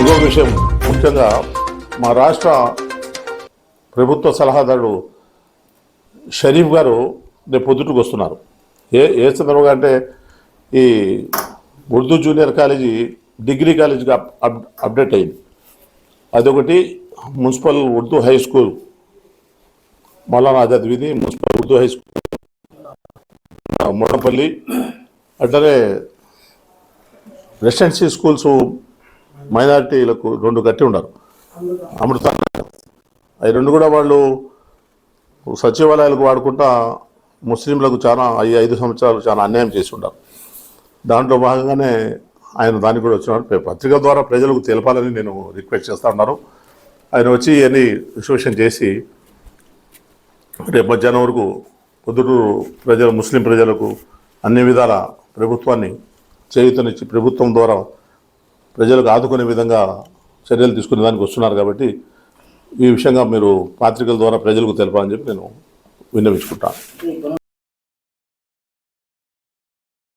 ఇంకొక విషయం. ముఖ్యంగా మా రాష్ట్ర ప్రభుత్వ సలహాదారుడు షరీఫ్ గారు రేపు పొద్దుటకు వస్తున్నారు. ఏ ఏ సందర్భంగా అంటే ఈ ఉర్దూ జూనియర్ కాలేజీ డిగ్రీ కాలేజీకి అప్ అప్డేట్ అయింది. అదొకటి municipal Urdu high school. Maulana Azad వీధి municipal Urdu high school. Modapalli అట్లనే రెసిడెన్సీ స్కూల్స్ మైనారిటీలకు రెండు కట్టి ఉన్నారు అమృత అవి రెండు కూడా వాళ్ళు సచివాలయాలకు వాడుకుంటా ముస్లింలకు చాలా ఈ ఐదు సంవత్సరాలు చాలా అన్యాయం చేసి ఉంటారు దాంట్లో భాగంగానే ఆయన దానికి కూడా వచ్చినారు. పత్రిక ద్వారా ప్రజలకు తెలపాలని నేను రిక్వెస్ట్ చేస్తా ఉన్నారు. ఆయన వచ్చి ఇవన్నీ విశ్లేషణ చేసి రేపు మధ్యాహ్నం వరకు పొద్దుటూరు ప్రజలు ముస్లిం ప్రజలకు అన్ని విధాల ప్రభుత్వాన్ని చేయుతనిచ్చి ప్రభుత్వం ద్వారా ప్రజలకు ఆదుకునే విధంగా చర్యలు తీసుకునే దానికి వస్తున్నారు కాబట్టి ఈ విషయంగా మీరు పాత్రికల ద్వారా ప్రజలకు తెలపాలని చెప్పి నేను విన్నవించుకుంటాను.